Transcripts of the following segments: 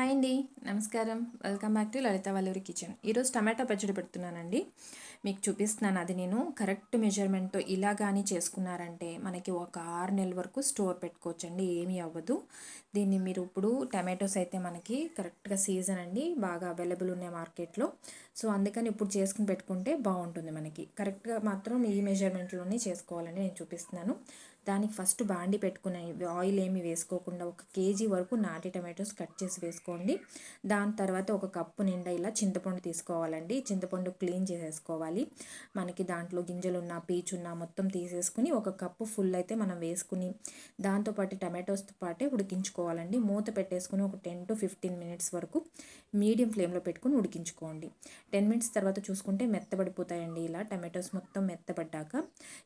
Hi అండి. నమస్కారం. Welcome back to Lalitha Valluri kitchen. ఈరోజు టమాటా పచ్చడి పెడుతున్నానండి. మీకు చూపిస్తున్నాను. అది నేను కరెక్ట్ మెజర్మెంట్తో ఇలా కానీ చేసుకున్నారంటే మనకి ఒక ఆరు నెలల వరకు స్టోర్ పెట్టుకోవచ్చండి. ఏమీ అవ్వదు. దీన్ని మీరు ఇప్పుడు టమాటోస్ అయితే మనకి కరెక్ట్గా సీజన్ అండి. బాగా అవైలబుల్ ఉన్నాయి మార్కెట్లో. సో అందుకని ఇప్పుడు చేసుకుని పెట్టుకుంటే బాగుంటుంది మనకి. కరెక్ట్గా మాత్రం ఈ మెజర్మెంట్లోనే చేసుకోవాలని నేను చూపిస్తున్నాను. దానికి ఫస్ట్ బాండి పెట్టుకునే ఆయిల్ ఏమి వేసుకోకుండా ఒక కేజీ వరకు నాటి టమాటోస్ కట్ చేసి వేసుకోండి. దాని తర్వాత ఒక కప్పు నిండా ఇలా చింతపండు తీసుకోవాలండి. చింతపండు క్లీన్ చేసేసుకోవాలి. మనకి దాంట్లో గింజలున్న పీచున్న మొత్తం తీసేసుకుని ఒక కప్పు ఫుల్ అయితే మనం వేసుకుని దాంతోపాటు టమాటోస్తో పాటే ఉడికించుకోవాలండి. మూత పెట్టేసుకుని ఒక టెన్ టు ఫిఫ్టీన్ మినిట్స్ వరకు మీడియం ఫ్లేమ్లో పెట్టుకుని ఉడికించుకోండి. టెన్ మినిట్స్ తర్వాత చూసుకుంటే మెత్తబడిపోతాయండి ఇలా టమాటోస్ మొత్తం మెత్తబడ్డాక.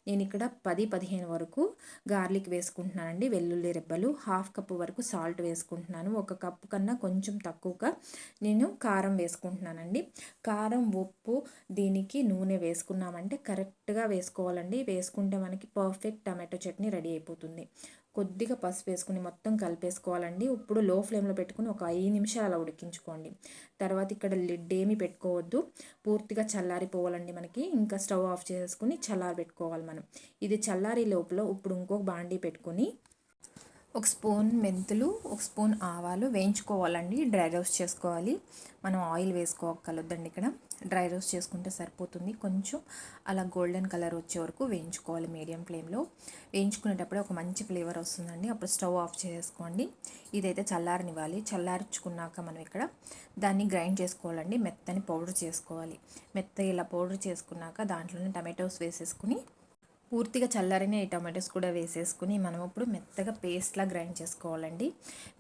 నేను ఇక్కడ పది పదిహేను వరకు గార్లిక్ వేసుకుంటున్నానండి వెల్లుల్లి రెబ్బలు. హాఫ్ కప్పు వరకు సాల్ట్ వేసుకుంటున్నాను. ఒక కప్పు కన్నా కొంచెం తక్కువగా నేను కారం వేసుకుంటున్నానండి. కారం ఉప్పు దీనికి నూనె వేసుకున్నామంటే కరెక్ట్గా వేసుకోవాలండి. వేసుకుంటే మనకి పర్ఫెక్ట్ టమాటో చట్నీ రెడీ అయిపోతుంది. కొద్దిగా పసుపు వేసుకుని మొత్తం కలిపేసుకోవాలండి. ఇప్పుడు లో ఫ్లేమ్లో పెట్టుకుని ఒక ఐదు నిమిషాలు అలా ఉడికించుకోండి. తర్వాత ఇక్కడ లిడ్ ఏమి పెట్టుకోవద్దు. పూర్తిగా చల్లారిపోవాలండి మనకి. ఇంకా స్టవ్ ఆఫ్ చేసుకుని చల్లారి పెట్టుకోవాలి మనం. ఇది చల్లారి లోపల ఇప్పుడు ఇంకొక బాండీ పెట్టుకుని ఒక స్పూన్ మెంతులు ఒక స్పూన్ ఆవాలు వేయించుకోవాలండి. డ్రై రోస్ట్ చేసుకోవాలి. మనం ఆయిల్ వేసుకోగలొద్దండి ఇక్కడ. డ్రై రోస్ట్ చేసుకుంటే సరిపోతుంది. కొంచెం అలా గోల్డెన్ కలర్ వచ్చే వరకు వేయించుకోవాలి మీడియం ఫ్లేమ్లో. వేయించుకునేటప్పుడు ఒక మంచి ఫ్లేవర్ వస్తుందండి. అప్పుడు స్టవ్ ఆఫ్ చేసుకోండి. ఇదైతే చల్లారనివ్వాలి. చల్లార్చుకున్నాక మనం ఇక్కడ దాన్ని గ్రైండ్ చేసుకోవాలండి. మెత్తని పౌడర్ చేసుకోవాలి. మెత్త ఇలా పౌడర్ చేసుకున్నాక దాంట్లోనే టమాటోస్ వేసేసుకుని పూర్తిగా చల్లారిన ఈ టొమాటోస్ కూడా వేసేసుకుని మనం ఇప్పుడు మెత్తగా పేస్ట్లా గ్రైండ్ చేసుకోవాలండి.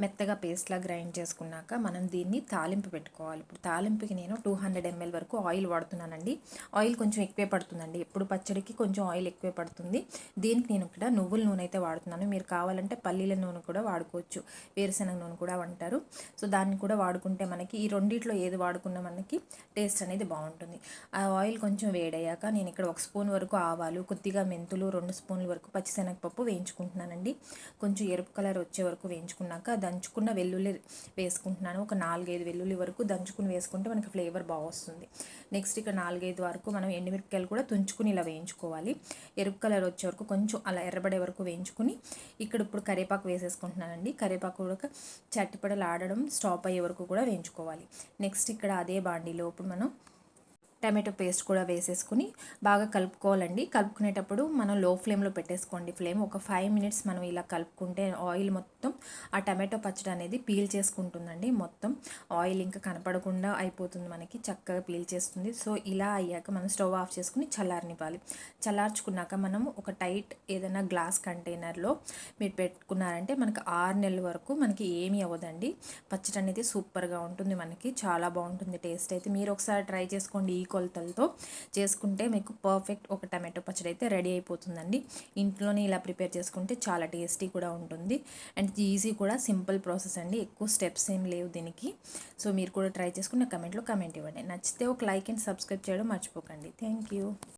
మెత్తగా పేస్ట్లా గ్రైండ్ చేసుకున్నాక మనం దీన్ని తాలింపు పెట్టుకోవాలి. ఇప్పుడు తాలింపుకి నేను టూ హండ్రెడ్ ఎంఎల్ వరకు ఆయిల్ వాడుతున్నానండి. ఆయిల్ కొంచెం ఎక్కువే పడుతుందండి. ఎప్పుడు పచ్చడికి కొంచెం ఆయిల్ ఎక్కువే పడుతుంది. దీనికి నేను ఇక్కడ నువ్వుల నూనె అయితే వాడుతున్నాను. మీరు కావాలంటే పల్లీల నూనె కూడా వాడుకోవచ్చు. వేరుశనగ నూనె కూడా అంటారు. సో దాన్ని కూడా వాడుకుంటే మనకి ఈ రెండిట్లో ఏది వాడుకున్న మనకి టేస్ట్ అనేది బాగుంటుంది. ఆ ఆయిల్ కొంచెం వేడయ్యాక నేను ఇక్కడ ఒక స్పూన్ వరకు ఆవాలు కొద్దిగా మెంతులు రెండు స్పూన్ల వరకు పచ్చిశనగపప్పు వేయించుకుంటున్నానండి. కొంచెం ఎరుపు కలర్ వచ్చే వరకు వేయించుకున్నాక దంచుకున్న వెల్లుల్లి వేసుకుంటున్నాను. ఒక నాలుగైదు వెల్లుల్లి వరకు దంచుకుని వేసుకుంటే మనకి ఫ్లేవర్ బాగా వస్తుంది. నెక్స్ట్ ఇక నాలుగైదు వరకు మనం ఎండుమిరపకాయలు కూడా తుంచుకుని ఇలా వేయించుకోవాలి. ఎరుపు కలర్ వచ్చే వరకు కొంచెం అలా ఎర్రబడే వరకు వేయించుకుని ఇక్కడ ఇప్పుడు కరివేపాకు వేసేసుకుంటున్నానండి. కరివేపాకు కూడా చట్టిపడలు ఆడడం స్టాప్ అయ్యే వరకు కూడా వేయించుకోవాలి. నెక్స్ట్ ఇక్కడ అదే బాండీలో ఇప్పుడు మనం టమాటో పేస్ట్ కూడా వేసేసుకుని బాగా కలుపుకోవాలండి. కలుపుకునేటప్పుడు మనం లో ఫ్లేమ్లో పెట్టేసుకోండి. ఫ్లేమ్ ఒక ఫైవ్ మినిట్స్ మనం ఇలా కలుపుకుంటే ఆయిల్ మొత్తం ఆ టమాటో పచ్చడి అనేది పీల్ చేసుకుంటుందండి. మొత్తం ఆయిల్ ఇంకా కనపడకుండా అయిపోతుంది మనకి చక్కగా పీల్ చేస్తుంది. సో ఇలా అయ్యాక మనం స్టవ్ ఆఫ్ చేసుకుని చల్లారనివ్వాలి. చల్లార్చుకున్నాక మనం ఒక టైట్ ఏదైనా గ్లాస్ కంటైనర్లో మీరు పెట్టుకున్నారంటే మనకి ఆరు నెలల వరకు మనకి ఏమీ అవ్వదండి. పచ్చడి అనేది సూపర్గా ఉంటుంది మనకి చాలా బాగుంటుంది టేస్ట్ అయితే. మీరు ఒకసారి ట్రై చేసుకోండి. ఈ కొలతలతో చేసుకుంటే మీకు పర్ఫెక్ట్ ఒక టమాటో పచ్చడి అయితే రెడీ అయిపోతుందండి. ఇంట్లోనే ఇలా ప్రిపేర్ చేసుకుంటే చాలా టేస్టీ కూడా ఉంటుంది. అండ్ ఈజీ కూడా సింపుల్ ప్రాసెస్ అండి. ఎక్కువ స్టెప్స్ ఏం లేవు దీనికి. సో మీరు కూడా ట్రై చేసుకుని కమెంట్లో కమెంట్ ఇవ్వండి. నచ్చితే ఒక లైక్ అండ్ సబ్స్క్రైబ్ చేయడం మర్చిపోకండి. Thank you.